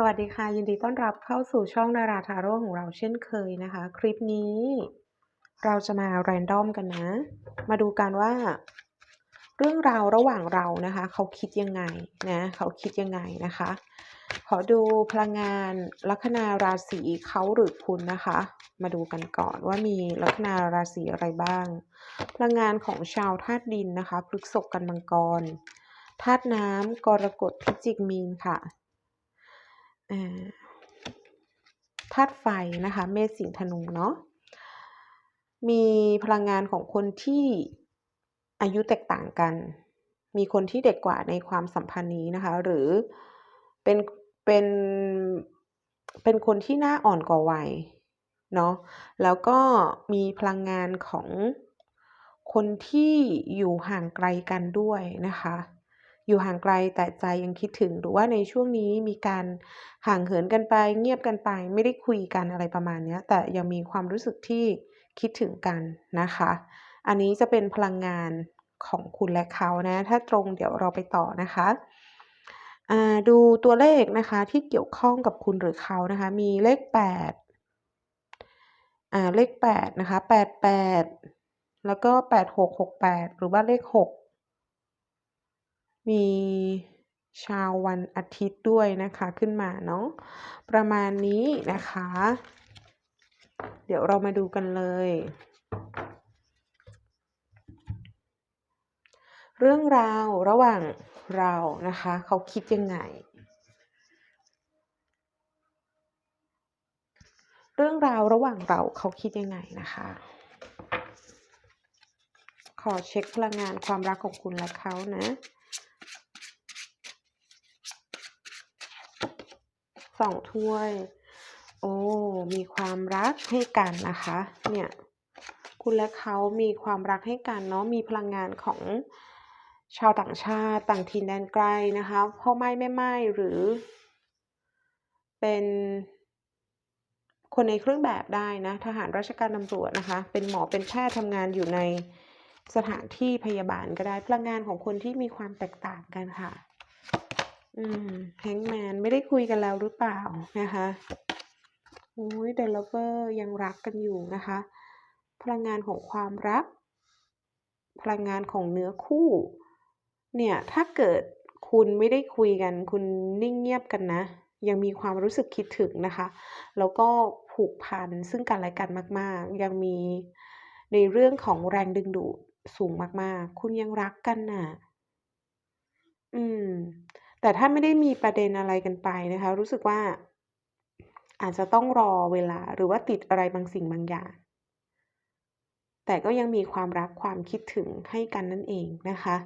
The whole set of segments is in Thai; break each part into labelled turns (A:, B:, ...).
A: สวัสดีค่ะ ยินดีต้อนรับเข้าสู่ช่องดาราทาโร่ของเราเช่นเคยนะคะ คลิปนี้เราจะมาแรนดอมกันนะ มาดูกันว่า เรื่องราวระหว่างเรานะคะ เขาคิดยังไงนะเขาคิดยังไงนะคะ ขอดูพลังงานลัคนาราศีเขาหรือคุณนะคะ มาดูกันก่อนว่ามีลัคนาราศีอะไรบ้าง พลังงานของชาวธาตุดินนะคะพฤษภกันมังกรธาตุน้ำกรกฎพิจิกมีนค่ะ ธาตุไฟนะคะ เมษสิงธนูเนาะมีพลังงานของคนที่อายุแตกต่างกัน มีคนที่เด็กกว่าในความสัมพันธ์นี้นะคะ หรือเป็นเป็นเป็นคนที่หน้าอ่อนกว่าวัยเนาะแล้วก็มีพลังงานของคนที่อยู่ห่างไกลกันด้วยนะคะ อยู่ห่างไกลแต่ใจยังคิดถึง หรือว่าในช่วงนี้มีการห่างเหินกันไป เงียบกันไป ไม่ได้คุยกันอะไรประมาณนี้แต่ยังมีความรู้สึกที่คิดถึงกันนะคะ อันนี้จะเป็นพลังงานของคุณและเขานะ ถ้าตรงเดี๋ยวเราไปต่อนะคะดูตัวเลขนะคะที่เกี่ยวข้องกับคุณหรือเขานะคะ มีเลข8อ่าเลข8นะคะ88 แล้วก็ 8668 หรือว่าเลข 6 มีชาววันอาทิตย์ด้วยนะคะขึ้นมาเนาะประมาณนี้นะคะ เดี๋ยวเรามาดูกันเลย เรื่องราวระหว่างเรานะคะ เขาคิดยังไง เรื่องราวระหว่างเราเขาคิดยังไงนะคะ ขอเช็คพลังงานความรักของคุณและเขานะ สองถ้วย โอ้ มีความรักให้กันนะคะ เนี่ย คุณและเขามีความรักให้กันเนาะ มีพลังงานของชาวต่างชาติต่างถิ่นแดนไกลนะคะพ่อไม่แม่ไม่หรือ เป็นคนในเครื่องแบบได้นะ ทหารราชการตำรวจนะคะ เป็นหมอเป็นแพทย์ทำงานอยู่ในสถานที่พยาบาลก็ได้พลังงานของคนที่มีความแตกต่างกันค่ะ อืมแฮงแมนไม่ได้คุยกันแล้วหรือเปล่านะคะโอ้ยเดลเวอร์ยังรักกันอยู่นะคะ พลังงานของความรัก พลังงานของเนื้อคู่ เนี่ยถ้าเกิดคุณไม่ได้คุยกัน คุณนิ่งเงียบกันนะ ยังมีความรู้สึกคิดถึงนะคะ แล้วก็ผูกพันซึ่งกันและกันมาก ๆ ยังมีในเรื่องของแรงดึงดูดสูงมาก ๆ คุณยังรักกันน่ะ อืม แต่ถ้าไม่ได้มีประเด็นอะไรกันไปนะคะ รู้สึกว่า อาจจะต้องรอเวลาหรือว่าติดอะไรบางสิ่งบางอย่าง แต่ก็ยังมีความรักความคิดถึงให้กันนั่นเองนะคะ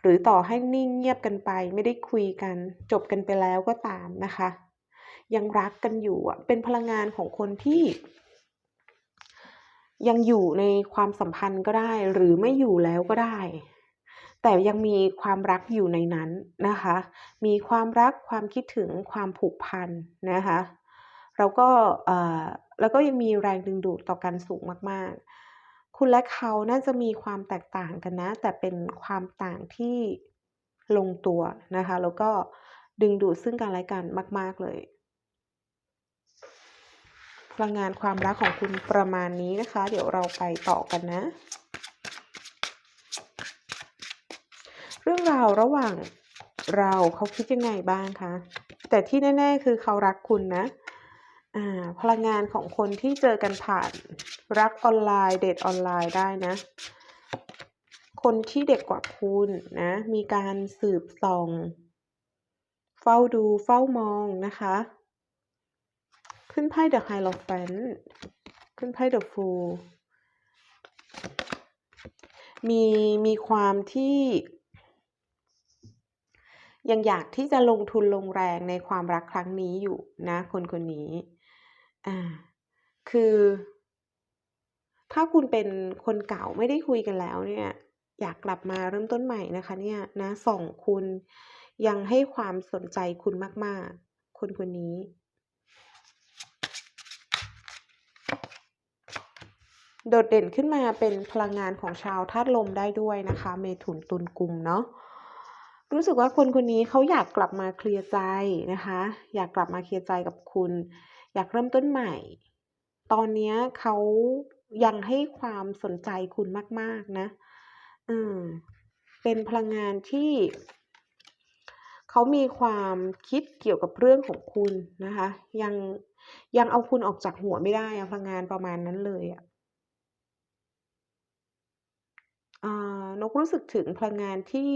A: หรือต่อให้นิ่งเงียบกันไป ไม่ได้คุยกัน จบกันไปแล้วก็ตามนะคะ ยังรักกันอยู่อะเป็นพลังงานของคนที่ยังอยู่ในความสัมพันธ์ก็ได้ หรือไม่อยู่แล้วก็ได้ แต่ยังมีความรักอยู่ในนั้นนะคะ มีความรักความคิดถึงความผูกพันนะคะเราก็แล้วก็ยังมีแรงดึงดูดต่อกันสูงมากๆ คุณและเขาน่าจะมีความแตกต่างกันนะ แต่เป็นความต่างที่ลงตัวนะคะ แล้วก็ดึงดูดซึ่งกันและกันมาก ๆเลยพลังงานความรักของคุณประมาณนี้นะคะ เดี๋ยวเราไปต่อกันนะ รื่องราวระหว่างเราเขาคิดยังไงบ้างคะ แต่ที่แน่ ๆ คือเขารักคุณนะพลังงานของคนที่เจอกันผ่านรักออนไลน์ เดทออนไลน์ได้นะ คนที่เด็กกว่าคุณนะ มีการสืบส่อง เฝ้าดูเฝ้ามองนะคะ ขึ้นไพ่ The Hierophant ขึ้นไพ่ The Fool มีมีความที่ ยังอยากที่จะลงทุนลงแรงในความรักครั้งนี้อยู่นะ คนคนนี้อ่าคือ ถ้าคุณเป็นคนเก่าไม่ได้คุยกันแล้วเนี่ย อยากกลับมาเริ่มต้นใหม่นะคะ เนี่ยนะส่องคุณยังให้ความสนใจคุณมาก ๆ คนคนนี้ โดดเด่นขึ้นมาเป็นพลังงานของชาวธาตุลมได้ด้วยนะคะ เมถุนตุลกุมเนาะ รู้สึกว่าคนคนนี้เขาอยากกลับมาเคลียร์ใจนะคะ อยากกลับมาเคลียร์ใจกับคุณ อยากเริ่มต้นใหม่ ตอนนี้เขายังให้ความสนใจคุณมาก ๆ นะอืมเป็นพลังงานที่เขามีความคิดเกี่ยวกับเรื่องของคุณนะคะ ยังยังเอาคุณออกจากหัวไม่ได้พลังงานประมาณนั้นเลยอะนกรู้สึกถึงพลังงานที่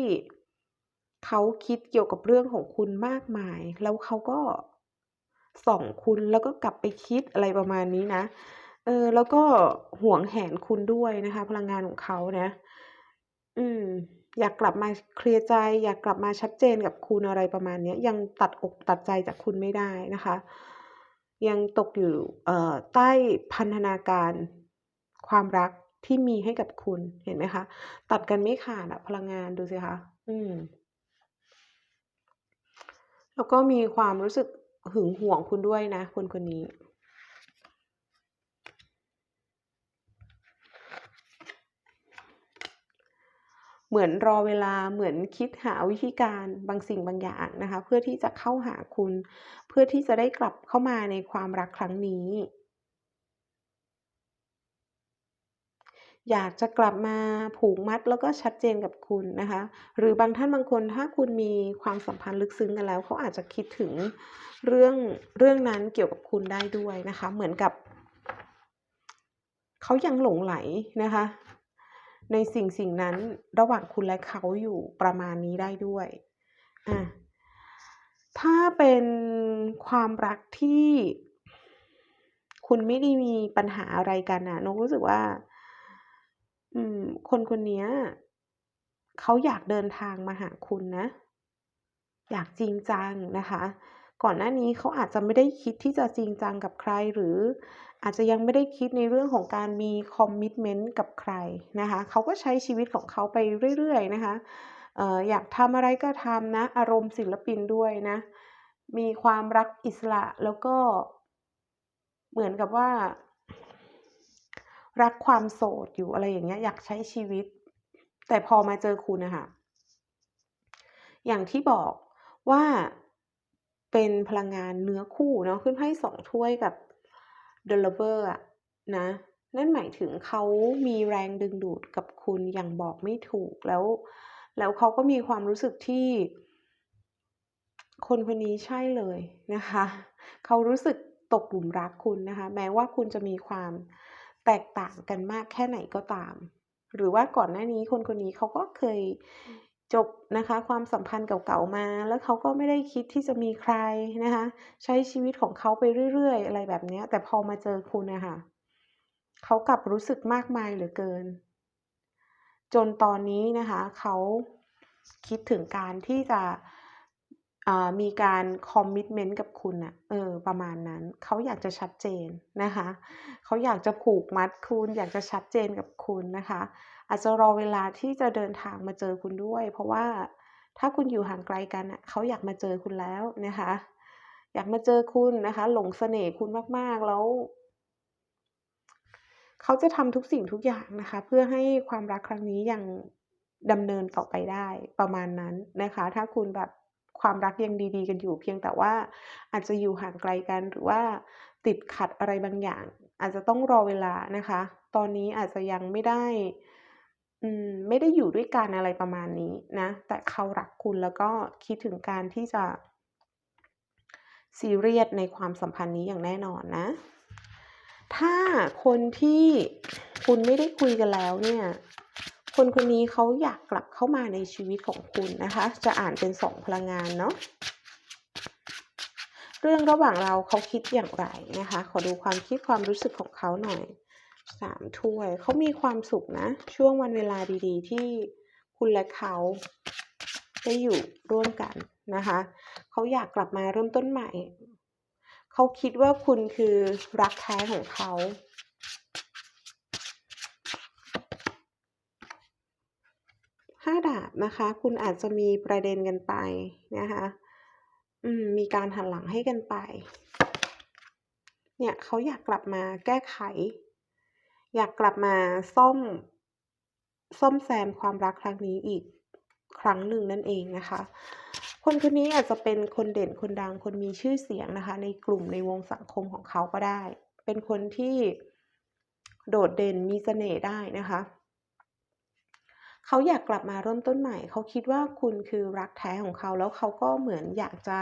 A: เขาคิดเกี่ยวกับเรื่องของคุณมากมาย แล้วเขาก็ส่องคุณแล้วก็กลับไปคิดอะไรประมาณนี้นะเออแล้วก็ห่วงแหนคุณด้วยนะคะ พลังงานของเขานะ อืม อยากกลับมาเคลียร์ใจ อยากกลับมาชัดเจนกับคุณอะไรประมาณนี้ยยังตัดอกตัดใจจากคุณไม่ได้นะคะ ยังตกอยู่เอ่อใต้พันธนาการความรักที่มีให้กับคุณเห็นไหมคะ ตัดกันไม่ขาดอะพลังงานดูสิคะ อืม แล้วก็มีความรู้สึกหึงหวงคุณด้วยนะ คนคนนี้ เหมือนรอเวลาเหมือนคิดหาวิธีการบางสิ่งบางอย่างนะคะ เพื่อที่จะเข้าหาคุณ เพื่อที่จะได้กลับเข้ามาในความรักครั้งนี้ อยากจะกลับมาผูกมัดแล้วก็ชัดเจนกับคุณนะคะ หรือบางท่านบางคนถ้าคุณมีความสัมพันธ์ลึกซึ้งกันแล้ว เขาอาจจะคิดถึงเรื่องเรื่องนั้นเกี่ยวกับคุณได้ด้วยนะคะ เหมือนกับเขายังหลงใหลนะคะ ในสิ่งสิ่งนั้นระหว่างคุณและเขาอยู่ประมาณนี้ได้ด้วยอ่าถ้าเป็นความรักที่คุณไม่ได้มีปัญหาอะไรกันน่ะนกรู้สึกว่า อืม คนคนเนี้ยเขาอยากเดินทางมาหาคุณนะ อยากจริงจังนะคะ ก่อนหน้านี้เขาอาจจะไม่ได้คิดที่จะจริงจังกับใคร หรืออาจจะยังไม่ได้คิดในเรื่องของการมีคอมมิตเมนต์กับใครนะคะเขาก็ใช้ชีวิตของเขาไปเรื่อยๆนะคะอยากทำอะไรก็ทำนะ อารมณ์ศิลปินด้วยนะ มีความรักอิสระแล้วก็เหมือนกับว่า รักความโสดอยู่อะไรอย่างเงี้ยอยากใช้ชีวิต แต่พอมาเจอคุณนะคะอย่างที่บอกว่าเป็นพลังงานเนื้อคู่เนาะขึ้นไพ่2ถ้วยกับ The Lover อะนะ นั่นหมายถึงเขามีแรงดึงดูดกับคุณอย่างบอกไม่ถูกแล้ว แล้วเขาก็มีความรู้สึกที่ คนคนนี้ใช่เลยนะคะ เขารู้สึกตกหลุมรักคุณนะคะ แม้ว่าคุณจะมีความ แตกต่างกันมากแค่ไหนก็ตาม หรือว่าก่อนหน้านี้คนคนนี้เขาก็เคยจบนะคะความสัมพันธ์เก่าๆมา แล้วเขาก็ไม่ได้คิดที่จะมีใครนะคะ ใช้ชีวิตของเขาไปเรื่อยๆ อะไรแบบนี้แต่พอมาเจอคุณนะค่ะเขากลับรู้สึกมากมายเหลือเกิน จนตอนนี้นะคะเขาคิดถึงการที่จะ มีการคอมมิตเมนต์กับคุณน่ะเออ ประมาณนั้น เขาอยากจะชัดเจนนะคะ เขาอยากจะผูกมัดคุณ อยากจะชัดเจนกับคุณนะคะ อาจจะรอเวลาที่จะเดินทางมาเจอคุณด้วย เพราะว่าถ้าคุณอยู่ห่างไกลกันน่ะเขาอยากมาเจอคุณแล้วนะคะ อยากมาเจอคุณนะคะ หลงเสน่ห์คุณมากๆ แล้วเขาจะทำทุกสิ่งทุกอย่างนะคะ เพื่อให้ความรักครั้งนี้ยังดำเนินต่อไปได้ประมาณนั้นนะคะ ถ้าคุณแบบ ความรักยังดีๆ กันอยู่ เพียงแต่ว่าอาจจะอยู่ห่างไกลกันหรือว่าติดขัดอะไรบางอย่าง อาจจะต้องรอเวลานะคะ ตอนนี้อาจจะยังไม่ได้ไม่ได้อยู่ด้วยกันอะไรประมาณนี้นะ แต่เขารักคุณแล้วก็คิดถึงการที่จะซีเรียสในความสัมพันธ์นี้อย่างแน่นอนนะ ถ้าคนที่คุณไม่ได้คุยกันแล้วเนี่ย คนคนนี้เขาอยากกลับเข้ามาในชีวิตของคุณนะคะ จะอ่านเป็น2พลังงานเนาะเรื่องระหว่างเราเขาคิดอย่างไรนะคะ ขอดูความคิดความรู้สึกของเขาหน่อย3ถ้วยเขามีความสุขนะ ช่วงวันเวลาดีๆ ที่คุณและเขาได้อยู่ร่วมกันนะคะเขาอยากกลับมาเริ่มต้นใหม่ เขาคิดว่าคุณคือรักแท้ของเขา 5 ดาบ นะคะ คุณอาจจะมีประเด็นกันไปนะคะอืมมีการหันหลังให้กันไป เนี่ยเขาอยากกลับมาแก้ไข อยากกลับมาซ่อมซ่อมแซมความรักครั้งนี้อีกครั้งหนึ่งนั่นเองนะคะ คนคนนี้อาจจะเป็นคนเด่นคนดังคนมีชื่อเสียงนะคะ ในกลุ่มในวงสังคมของเขาก็ได้ เป็นคนที่โดดเด่นมีเสน่ห์ได้นะคะ เขาอยากกลับมาเริ่มต้นใหม่ เขาคิดว่าคุณคือรักแท้ของเขา แล้วเขาก็เหมือนอยากจะ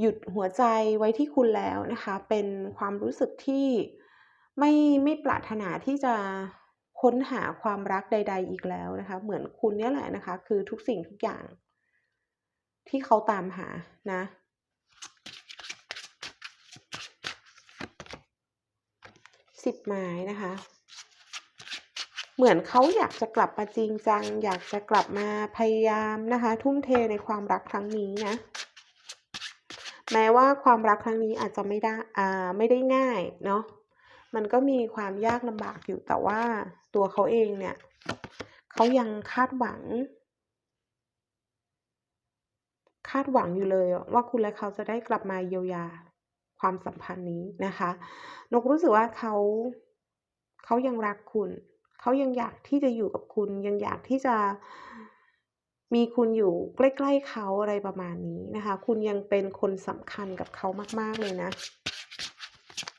A: หยุดหัวใจไว้ที่คุณแล้วนะคะ เป็นความรู้สึกที่ไม่ไม่ปรารถนาที่จะค้นหาความรักใด ๆ อีกแล้วนะคะ เหมือนคุณเนี่ยแหละนะคะ คือทุกสิ่งทุกอย่าง ที่เขาตามหานะสิบไม้นะคะ เหมือนเขาอยากจะกลับมาจริงจัง อยากจะกลับมาพยายามนะคะ ทุ่มเทในความรักครั้งนี้นะ แม้ว่าความรักครั้งนี้อาจจะไม่ได้อ่าไม่ได้ง่ายเนาะมันก็มีความยากลำบากอยู่แต่ว่าตัวเขาเองเนี่ยเขายังคาดหวัง คาดหวังอยู่เลยว่าคุณและเขาจะได้กลับมาเยียวยาความสัมพันธ์นี้นะคะ นกรู้สึกว่าเขาเขายังรักคุณ เขายังอยากที่จะอยู่กับคุณ ยังอยากที่จะมีคุณอยู่ใกล้ๆเขาอะไรประมาณนี้นะคะ คุณยังเป็นคนสำคัญกับเขามาก ๆ เลยนะ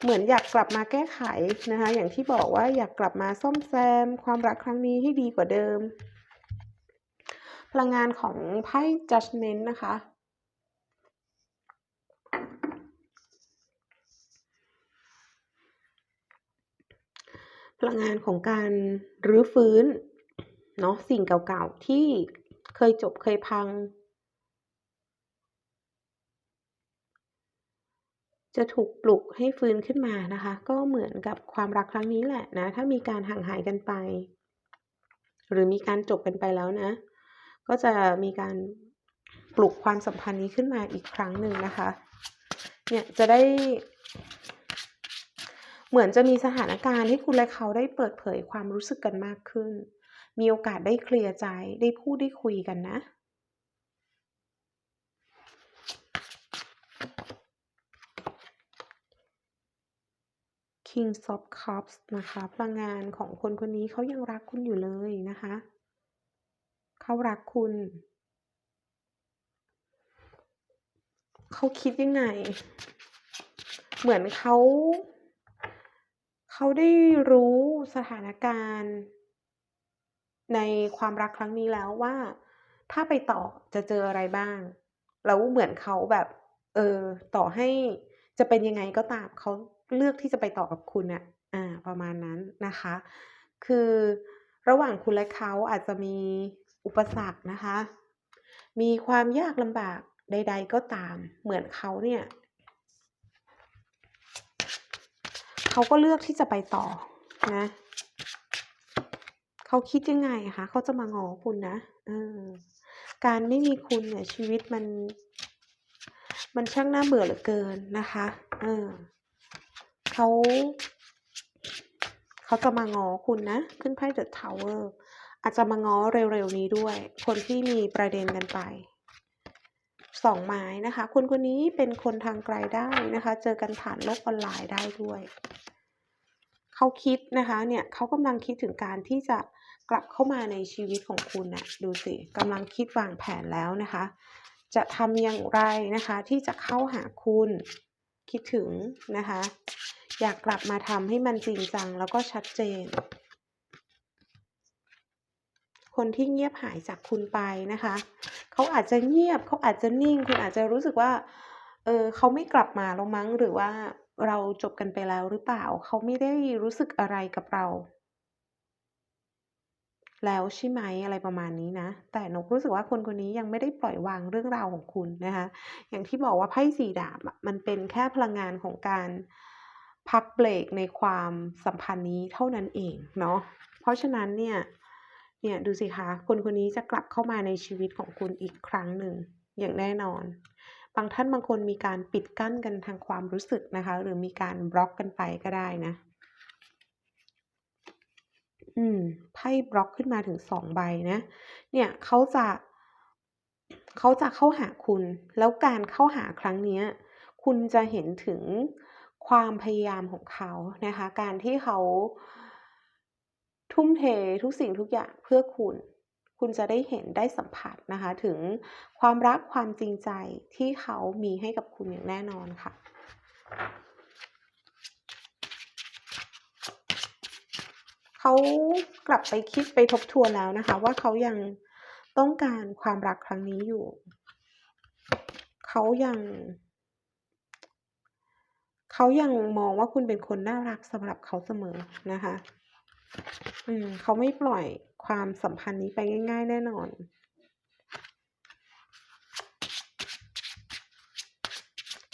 A: เหมือนอยากกลับมาแก้ไขนะคะ อย่างที่บอกว่าอยากกลับมาซ่อมแซม ความรักครั้งนี้ให้ดีกว่าเดิม พลังงานของไพ่ Judgment นะคะ พลังงานของการรื้อฟื้นเนาะสิ่งเก่าๆที่เคยจบเคยพัง จะถูกปลุกให้ฟื้นขึ้นมานะคะ ก็เหมือนกับความรักครั้งนี้แหละนะ ถ้ามีการห่างหายกันไป หรือมีการจบกันไปแล้วนะ ก็จะมีการปลุกความสัมพันธ์นี้ขึ้นมาอีกครั้งหนึ่งนะคะ เนี่ยจะได้ เหมือนจะมีสถานการณ์ให้คุณและเขาได้เปิดเผยความรู้สึกกันมากขึ้น มีโอกาสได้เคลียร์ใจ ได้พูดได้คุยกันนะ Kings of Cups นะคะ พลังงานของคนคนนี้เขายังรักคุณอยู่เลยนะคะ เขารักคุณ เขาคิดยังไง เหมือนเขา เขาได้รู้สถานการณ์ ในความรักครั้งนี้แล้วว่า ถ้าไปต่อจะเจออะไรบ้าง แล้วเหมือนเขาแบบ เออ ต่อให้จะเป็นยังไงก็ตามเขาเลือกที่จะไปต่อกับคุณน่ะอาประมาณนั้นนะคะ คือระหว่างคุณและเขาอาจจะมีอุปสรรคนะคะ มีความยากลำบากใด ๆ ก็ตาม เหมือนเขาเนี่ย เขาก็เลือกที่จะไปต่อนะเขาคิดยังไงคะเขาจะมางอคุณนะเออการไม่มีคุณเนี่ยชีวิตมัน มันช่างน่าเบื่อเหลือเกินนะคะเออเขาเขาจะมางอคุณนะ ขึ้นไพ่ The Tower อร์อาจจะมางอเร็วๆนี้ด้วย คนที่มีประเด็นกันไป 2ไม้นะคะ คนคนนี้เป็นคนทางไกลได้นะคะ เจอกันผ่านโลกออนไลน์ได้ด้วย เขาคิดนะคะเนี่ยเขากำลังคิดถึงการที่จะกลับเข้ามาในชีวิตของคุณน่ะดูสิกำลังคิดวางแผนแล้วนะคะ จะทำอย่างไรนะคะ ที่จะเข้าหาคุณคิดถึงนะคะ อยากกลับมาทำให้มันจริงจังแล้วก็ชัดเจน คนที่เงียบหายจากคุณไปนะคะ เขาอาจจะเงียบเขาอาจจะนิ่ง คุณอาจจะรู้สึกว่า เออเขาไม่กลับมาแล้วมั้งหรือว่าเราจบกันไปแล้วหรือเปล่า เขาไม่ได้รู้สึกอะไรกับเรา แล้วใช่ไหมอะไรประมาณนี้นะ แต่นกรู้สึกว่าคนคนนี้ยังไม่ได้ปล่อยวางเรื่องราวของคุณนะคะ อย่างที่บอกว่าไพ่สี่ดาบมันเป็นแค่พลังงานของการพักเบรกในความสัมพันธ์นี้เท่านั้นเองเนาะเพราะฉะนั้นเนี่ย เนี่ยดูสิคะคนคนนี้จะกลับเข้ามาในชีวิตของคุณอีกครั้งหนึ่งอย่างแน่นอน บางท่านบางคนมีการปิดกั้นกันทางความรู้สึกนะคะ หรือมีการบล็อกกันไปก็ได้นะ อืมไพ่บล็อกขึ้นมาถึง2ใบนะ เนี่ยเขาจะเขาจะเข้าหาคุณ แล้วการเข้าหาครั้งนี้คุณจะเห็นถึงความพยายามของเขานะคะ การที่เขา ทุ่มเททุกสิ่งทุกอย่างเพื่อคุณ คุณจะได้เห็นได้สัมผัสนะคะ ถึงความรักความจริงใจที่เขามีให้กับคุณอย่างแน่นอนค่ะเขากลับไปคิดไปทบทวนแล้วนะคะ ว่าเขายังต้องการความรักครั้งนี้อยู่ เขายัง เขายังมองว่าคุณเป็นคนน่ารักสำหรับเขาเสมอนะคะ อืมเขาไม่ปล่อยความสัมพันธ์นี้ไปง่าย ๆ แน่นอน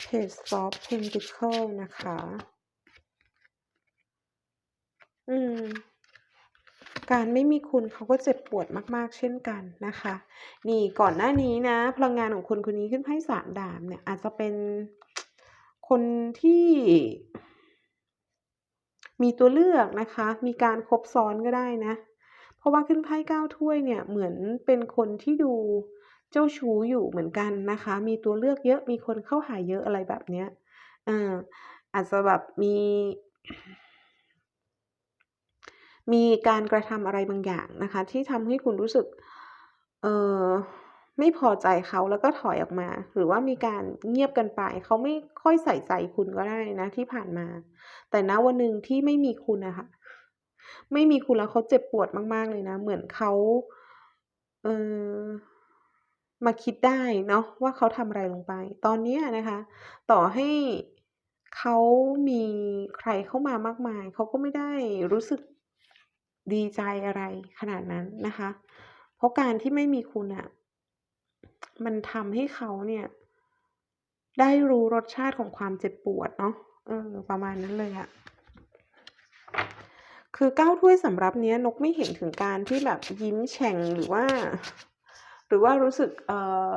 A: Page of Pentacles นะคะ อืม การไม่มีคุณเขาก็เจ็บปวดมากๆ เช่นกันนะคะ นี่ก่อนหน้านี้นะ พลังงานของคนคนนี้ขึ้นไพ่สามดาบเนี่ย อาจจะเป็นคนที่ มีตัวเลือกนะคะ มีการคบซ้อนก็ได้นะ เพราะว่าขึ้นไพ่เก้าถ้วยเนี่ยเหมือนเป็นคนที่ดูเจ้าชู้อยู่เหมือนกันนะคะ มีตัวเลือกเยอะ มีคนเข้าหาเยอะอะไรแบบเนี้ยเอออาจจะแบบมี มีการกระทำอะไรบางอย่างนะคะ ที่ทำให้คุณรู้สึก เออ ไม่พอใจเขาแล้วก็ถอยออกมา หรือว่ามีการเงียบกันไป เขาไม่ค่อยใส่ใจคุณก็ได้นะที่ผ่านมา แต่ณวันหนึ่งที่ไม่มีคุณนะคะไม่มีคุณแล้วเขาเจ็บปวดมาก ๆ เลยนะ เหมือนเขาเออมาคิดได้เนาะว่าเขาทำอะไรลงไป ตอนนี้นะคะ ต่อให้เขามีใครเข้ามามากมาย เขาก็ไม่ได้รู้สึกดีใจอะไรขนาดนั้นนะคะ เพราะการที่ไม่มีคุณน่ะ มันทำให้เขาเนี่ย ได้รู้รสชาติของความเจ็บปวดเนาะเออ ประมาณนั้นเลยอะคือเก้าถ้วยสำรับเนี้ยนกไม่เห็นถึงการที่แบบยิ้มแฉ่งหรือว่า หรือว่ารู้สึกเอ่อ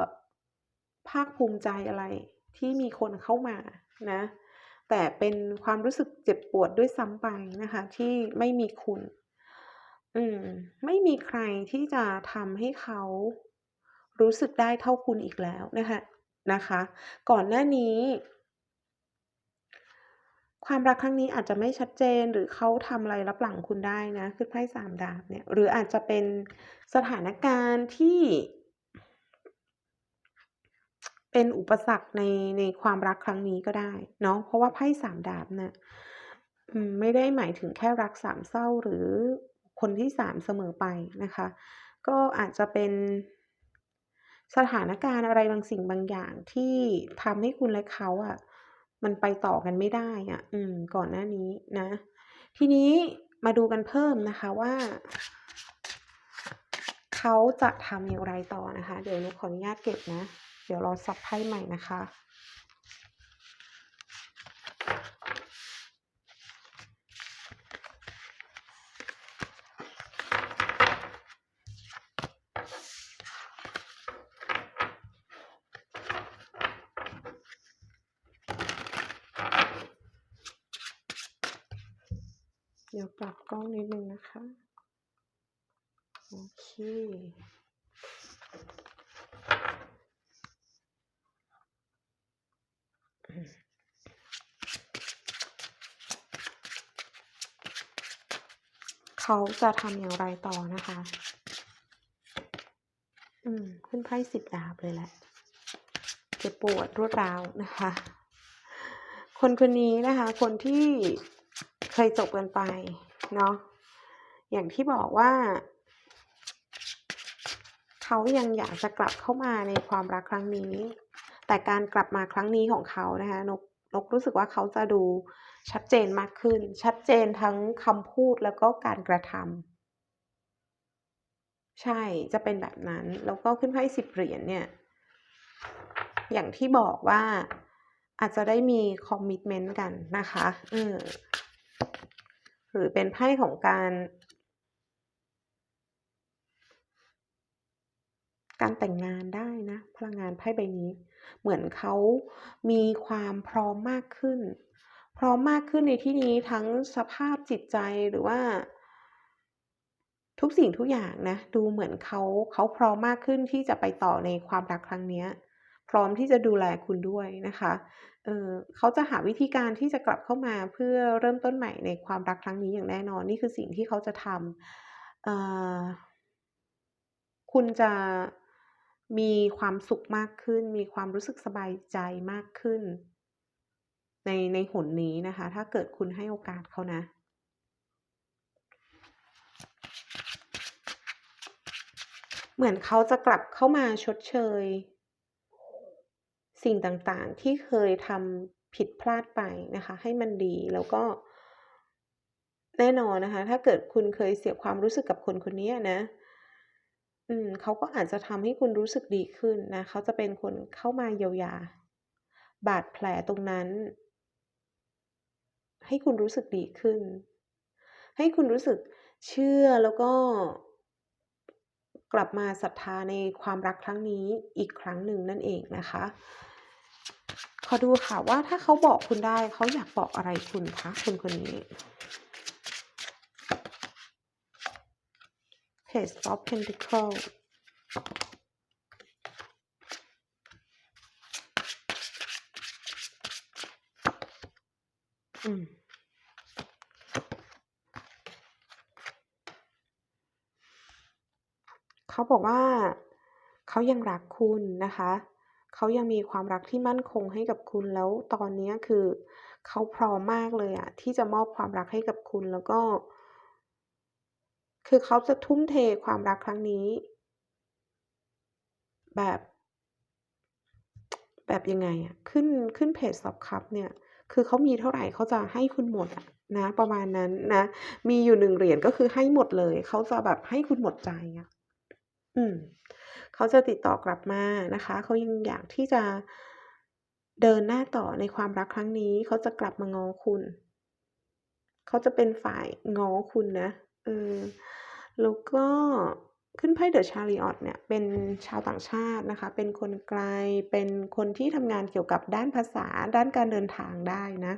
A: ภาคภูมิใจอะไร ที่มีคนเข้ามานะ แต่เป็นความรู้สึกเจ็บปวดด้วยซ้ำไปนะคะ ที่ไม่มีคุณ อืม ไม่มีใครที่จะทำให้เขา รู้สึกได้เท่าคุณอีกแล้วนะคะนะคะ ก่อนหน้านี้ ความรักครั้งนี้อาจจะไม่ชัดเจนหรือเขาทำอะไรลับหลังคุณได้นะขึ้นไพ่สามดาบเนี่ยหรืออาจจะเป็นสถานการณ์ที่เป็นอุปสรรคในในความรักครั้งนี้ก็ได้เนาะเพราะว่าไพ่สามดาบเนี่ยไม่ได้หมายถึงแค่รักสามเศร้าหรือคนที่สามเสมอไปนะคะ ก็อาจจะเป็น สถานการณ์อะไรบางสิ่งบางอย่างที่ทำให้คุณและเขาอะมันไปต่อกันไม่ได้อะอืม ก่อนหน้านี้นะ ทีนี้มาดูกันเพิ่มนะคะว่า เขาจะทำอย่างไรต่อนะคะ เดี๋ยวนุขออนุญาตเก็บนะ เดี๋ยวรอสับไพ่ใหม่นะคะ ปรับกล้องนิดนึงนะคะ โอเค เขาจะทำอย่างไรต่อนะคะ อืม ขึ้นไพ่สิบดาบเลยแหละเจ็บปวดรวดร้าวนะคะ คนคนนี้นะคะ คนที่เคยจบกันไป เนาะอย่างที่บอกว่าเขายังอยากจะกลับเข้ามาในความรักครั้งนี้ แต่การกลับมาครั้งนี้ของเขานะคะนกนกรู้สึกว่าเขาจะดูชัดเจนมากขึ้น ชัดเจนทั้งคำพูดแล้วก็การกระทำใช่จะเป็นแบบนั้น แล้วก็ขึ้นไพ่10เหรียญเนี่ย อย่างที่บอกว่าอาจจะได้มีคอมมิตเมนต์กันนะคะ เออ หรือเป็นไพ่ของการการแต่งงานได้นะ พลังงานไพ่ใบนี้ เหมือนเขามีความพร้อมมากขึ้น พร้อมมากขึ้นในที่นี้ทั้งสภาพจิตใจหรือว่า ทุกสิ่งทุกอย่างนะ ดูเหมือนเขาเขาพร้อมมากขึ้นที่จะไปต่อในความรักครั้งนี้ พร้อมที่จะดูแลคุณด้วยนะคะเออเขาจะหาวิธีการที่จะกลับเข้ามาเพื่อเริ่มต้นใหม่ในความรักครั้งนี้อย่างแน่นอน นี่คือสิ่งที่เขาจะทำออคุณจะมีความสุขมากขึ้น มีความรู้สึกสบายใจมากขึ้น ในในหนนี้นะคะ ถ้าเกิดคุณให้โอกาสเขานะเหมือนเขาจะกลับเข้ามาชดเชย สิ่งต่างๆที่เคยทำผิดพลาดไปนะคะ ให้มันดีแล้วก็ แน่นอนนะคะ ถ้าเกิดคุณเคยเสียความรู้สึกกับคนคนนี้นะอืมเขาก็อาจจะทำให้คุณรู้สึกดีขึ้นนะเขาจะเป็นคนเข้ามาเยียวยา บาดแผลตรงนั้น ให้คุณรู้สึกดีขึ้น ให้คุณรู้สึกเชื่อแล้วก็ กลับมาศรัทธาในความรักครั้งนี้อีกครั้งหนึ่งนั่นเองนะคะ ขอดูค่ะว่าถ้าเขาบอกคุณได้เขาอยากบอกอะไรคุณคะคนคนนี้ Page of Pentacle อืมเขาบอกว่าเขายังรักคุณนะคะ เขายังมีความรักที่มั่นคงให้กับคุณแล้วตอนนี้คือเขาพร้อมมากเลยอะที่จะมอบความรักให้กับคุณแล้วก็ คือเขาจะทุ่มเทความรักครั้งนี้ แบบ แบบยังไงอะขึ้นขึ้น Page of Cups เนี่ย คือเขามีเท่าไหร่เขาจะให้คุณหมดอะนะ ประมาณนั้นนะ มีอยู่1เหรียญก็คือให้หมดเลย เขาจะแบบให้คุณหมดใจอะอืม เขาจะติดต่อกลับมานะคะ เขายังอยากที่จะเดินหน้าต่อในความรักครั้งนี้ เขาจะกลับมางอคุณ เขาจะเป็นฝ่ายงอคุณนะ เออ แล้วก็ขึ้นไพ่ The Chariot เนี่ย เป็นชาวต่างชาตินะคะ เป็นคนไกล เป็นคนที่ทำงานเกี่ยวกับด้านภาษา ด้านการเดินทางได้นะ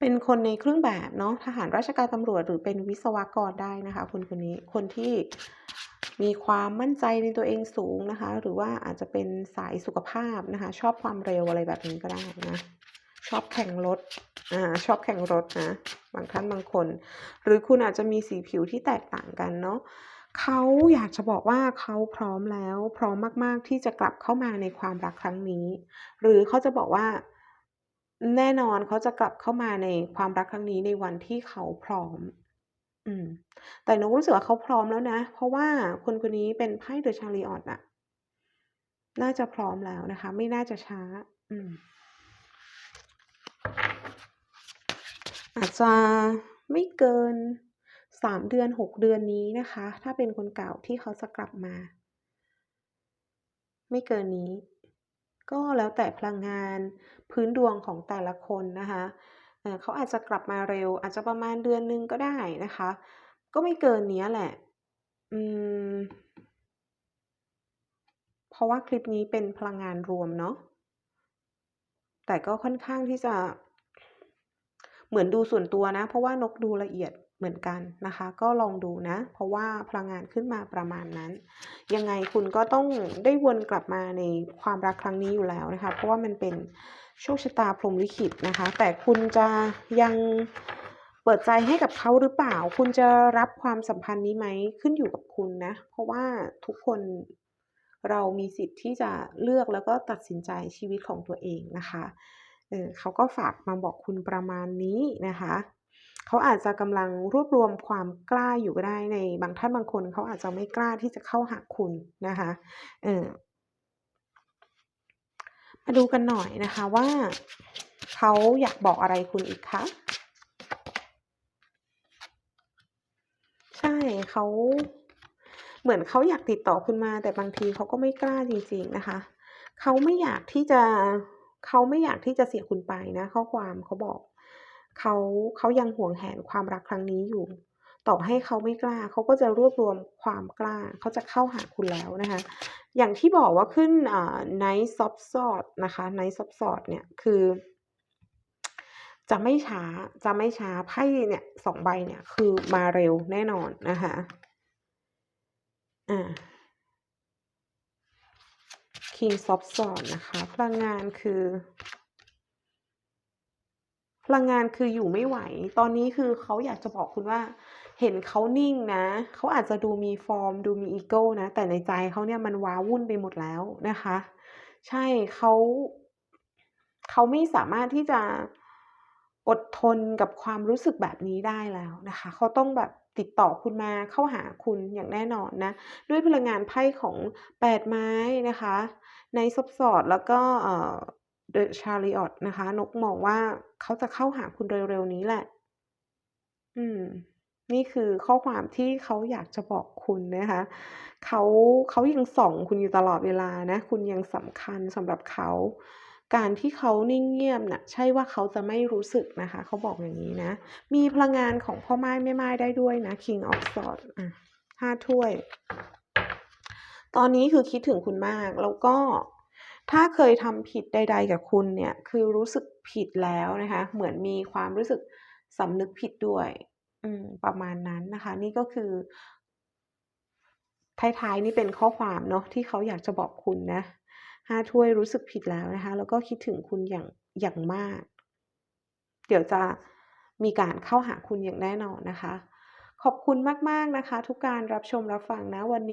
A: เป็นคนในเครื่องแบบเนาะ ทหารราชการตำรวจหรือเป็นวิศวกรได้นะคะคนคนนี้ คนที่ มีความมั่นใจในตัวเองสูงนะคะ หรือว่าอาจจะเป็นสายสุขภาพนะคะ ชอบความเร็วอะไรแบบนี้ก็ได้นะชอบแข่งรถอ่าชอบแข่งรถนะ บางท่านบางคน หรือคุณอาจจะมีสีผิวที่แตกต่างกันเนาะเขาอยากจะบอกว่าเขาพร้อมแล้ว พร้อมมาก ๆ ที่จะกลับเข้ามาในความรักครั้งนี้ หรือเขาจะบอกว่าแน่นอนเขาจะกลับเข้ามาในความรักครั้งนี้ในวันที่เขาพร้อม อืม แต่นกรู้สึกว่าเขาพร้อมแล้วนะ เพราะว่าคนคนนี้เป็นไพ่ The Chariot น่ะน่าจะพร้อมแล้วนะคะ ไม่น่าจะช้า อืม อาจจะไม่เกิน3เดือน6เดือนนี้นะคะ ถ้าเป็นคนเก่าที่เขาจะกลับมา ไม่เกินนี้ ก็แล้วแต่พลังงานพื้นดวงของแต่ละคนนะคะ เขาอาจจะกลับมาเร็ว อาจจะประมาณเดือนหนึ่งก็ได้นะคะ ก็ไม่เกินเนี้ยแหละ อืม เพราะว่าคลิปนี้เป็นพลังงานรวมเนาะ แต่ก็ค่อนข้างที่จะ เหมือนดูส่วนตัวนะ เพราะว่านกดูละเอียดเหมือนกันนะคะ ก็ลองดูนะ เพราะว่าพลังงานขึ้นมาประมาณนั้น ยังไงคุณก็ต้องได้วนกลับมาในความรักครั้งนี้อยู่แล้วนะคะ เพราะว่ามันเป็น โชคชะตาพรหมลิขิตนะคะ แต่คุณจะยังเปิดใจให้กับเขาหรือเปล่า คุณจะรับความสัมพันธ์นี้ไหมขึ้นอยู่กับคุณนะ เพราะว่าทุกคนเรามีสิทธิ์ที่จะเลือกแล้วก็ตัดสินใจชีวิตของตัวเองนะคะเออเขาก็ฝากมาบอกคุณประมาณนี้นะคะ เขาอาจจะกำลังรวบรวมความกล้าอยู่ก็ได้ในบางท่านบางคนเขาอาจจะไม่กล้าที่จะเข้าหาคุณนะคะเออ มาดูกันหน่อยนะคะว่าเขาอยากบอกอะไรคุณอีกคะ?ใช่เขาเหมือนเขาอยากติดต่อคุณมาแต่บางทีเขาก็ไม่กล้าจริง ๆ นะคะเขาไม่อยากที่จะเขาไม่อยากที่จะเสียคุณไปนะ ข้อความเขาบอกเขาเขายังห่วงแหนความรักครั้งนี้อยู่ ต่อให้เขาไม่กล้า เขาก็จะรวบรวมความกล้า เขาจะเข้าหาคุณแล้วนะคะ อย่างที่บอกว่าขึ้นอ่า Knight of Swords นะคะ Knight of Swords เนี่ยคือ จะไม่ช้าจะไม่ช้าไพ่เนี่ย2ใบเนี่ยคือมาเร็วแน่นอนนะคะอ่า King of Swords นะคะพลังงานคือ พลังงานคืออยู่ไม่ไหว ตอนนี้คือเขาอยากจะบอกคุณว่า เห็นเขานิ่งนะ เขาอาจจะดูมีฟอร์ม ดูมีอีโกนะ แต่ในใจเขาเนี่ยมันว้าวุ่นไปหมดแล้วนะคะ ใช่เขาเขาไม่สามารถที่จะอดทนกับความรู้สึกแบบนี้ได้แล้วนะคะ เขาต้องแบบติดต่อคุณมาเข้าหาคุณอย่างแน่นอนนะ ด้วยพลังงานไพ่ของ8ไม้นะคะ Knight of Swords แล้วก็เอ่อ The Chariot นะคะ นกมองว่าเขาจะเข้าหาคุณเร็วๆนี้แหละ อืม นี่คือข้อความที่เขาอยากจะบอกคุณนะคะเขาเขายังส่องคุณอยู่ตลอดเวลานะ คุณยังสำคัญสำหรับเขา การที่เขานิ่งเงียบน่ะใช่ว่าเขาจะไม่รู้สึกนะคะ เขาบอกอย่างงี้นะ มีพลังงานของพ่อไม้แม่ไม้ได้ด้วยนะ King of Swords อะ5ถ้วย ตอนนี้คือคิดถึงคุณมากแล้วก็ถ้าเคยทำผิดใด ๆ กับคุณเนี่ย คือรู้สึกผิดแล้วนะคะ เหมือนมีความรู้สึกสำนึกผิดด้วย อืมประมาณนั้นนะคะ นี่ก็คือ ท้ายๆนี่เป็นข้อความเนาะที่เขาอยากจะบอกคุณนะห้าถ้วยรู้สึกผิดแล้วนะคะ แล้วก็คิดถึงคุณอย่างอย่างมาก เดี๋ยวจะมีการเข้าหาคุณอย่างแน่นอนนะคะ ขอบคุณมากๆนะคะ ทุกการรับชมรับฟังนะวันนี้